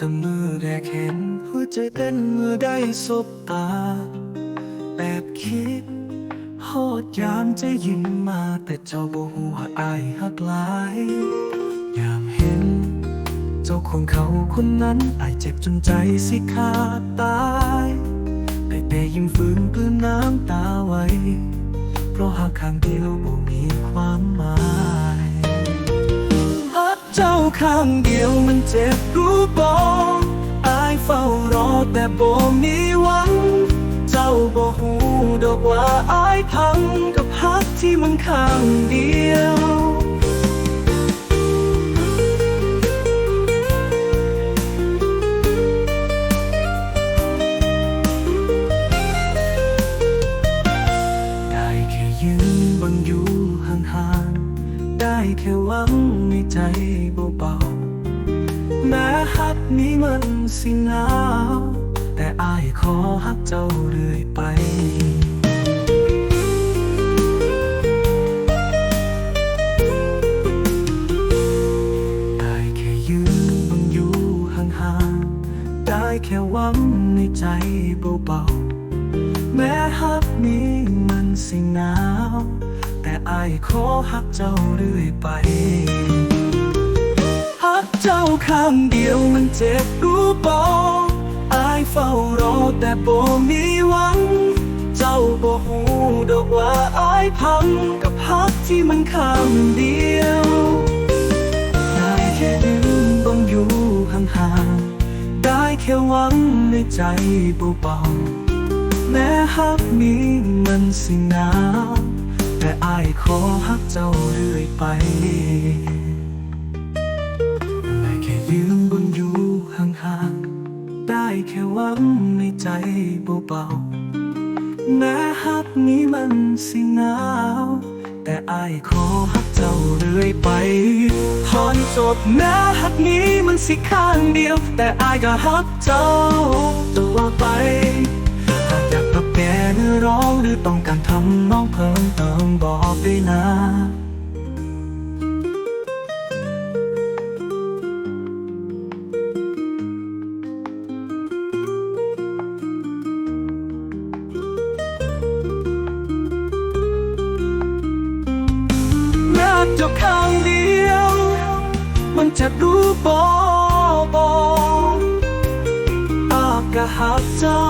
ตั้งแต่มือแรกเห็นหัวใจเต้นเมื่อได้สบตาแอบคิดฮอดยามจะยิ้มมาแต่เจ้าบ่ฮู้ว่าอายหักหลาย ยามเห็น เจ้าของเขาคนนั้นอายเจ็บจนใจสิขาดตายแต่แต่ยิ้มฝืนกลืนน้ำตาไว้ เพราะหากข้างเดียวบ่มีความหมาย เจ้าข้างเดียวมันเจ็บรู้บ่อายเฝ้ารอแต่บ่มีหวัง เจ้าบ่หูดอกว่าอายพังกับฮักที่มันข้างเดียว ได้แค่หวังในใจเบาๆ แม้ฮักนี้มันสิหนาว แต่อายขอฮักเจ้าเรื่อยไปได้แค่ยืนเบังอยู่ห่างๆได้แค่หวังในใจเบาๆ แม้ฮักนี้มันสิหนาวายขอฮักเจ้าเรื่อยไปฮักเจ้าข้างเดียวมันเจ็บรู้บ่อายเฝ้ารอแต่บ่มีหวัง เจ้าบ่ฮู้ดอกว่าอายพังกับฮักที่มันข้างเดียวได้แค่ยืนบังอยู่ห่างๆได้แค่หวังในใจเบาๆแม้ฮักนี้มันสิหนาว แต่อายขอฮักเจ้าเรื่อยไปได้แค่ยืนบนอยู่ห่างๆได้แค่หวังในใจเบาๆแม้ฮักนี้มันสิหนาวแต่อายขอฮักเจ้าเรื่อยไปพอนจบแม้ฮักนี้มันสิข้างเดียว แต่อายก็ฮักเจ้าตัวไป แก้เนื้อร้องหรือต้องการทำน้องเพิ่มเติมบอกด้วยนะแม้เจ้าข้างเดียว มันจะรู้บอบออากะหักเจ้า